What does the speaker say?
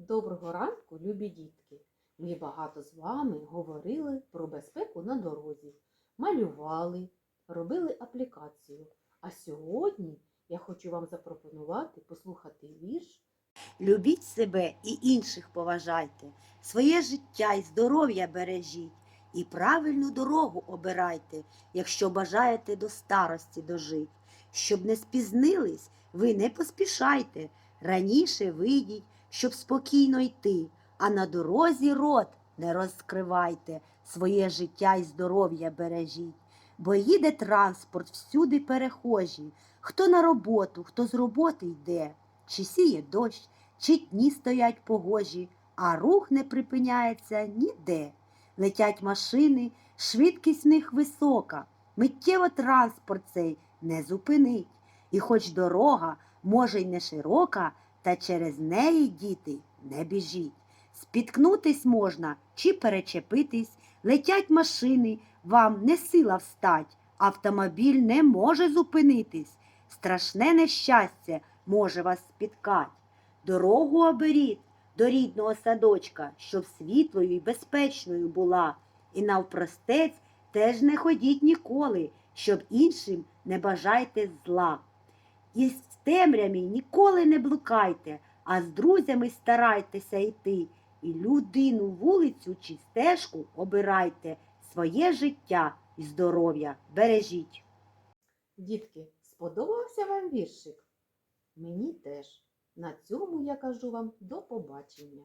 Доброго ранку, любі дітки! Ми багато з вами говорили про безпеку на дорозі, малювали, робили аплікацію. А сьогодні я хочу вам запропонувати послухати вірш Любіть себе і інших поважайте, своє життя і здоров'я бережіть, і правильну дорогу обирайте, якщо бажаєте до старості дожить. Щоб не спізнились, ви не поспішайте, раніше вийдіть, щоб спокійно йти, а на дорозі рот не розкривайте, своє життя і здоров'я бережіть. Бо їде транспорт всюди перехожі, хто на роботу, хто з роботи йде, чи сіє дощ, чи дні стоять погожі, а рух не припиняється ніде. Летять машини, швидкість в них висока, миттєво транспорт цей не зупинить. І хоч дорога, може й не широка, та через неї, діти, не біжіть. Спіткнутись можна чи перечепитись, летять машини, вам не сила встать, автомобіль не може зупинитись. Страшне нещастя може вас спіткать. Дорогу оберіть до рідного садочка, щоб світлою і безпечною була. І навпростець теж не ходіть ніколи, щоб іншим не бажайте зла. І в темряві ніколи не блукайте, а з друзями старайтеся йти. І людину, вулицю чи стежку обирайте, своє життя і здоров'я бережіть. Дітки, сподобався вам віршик? Мені теж. На цьому я кажу вам до побачення.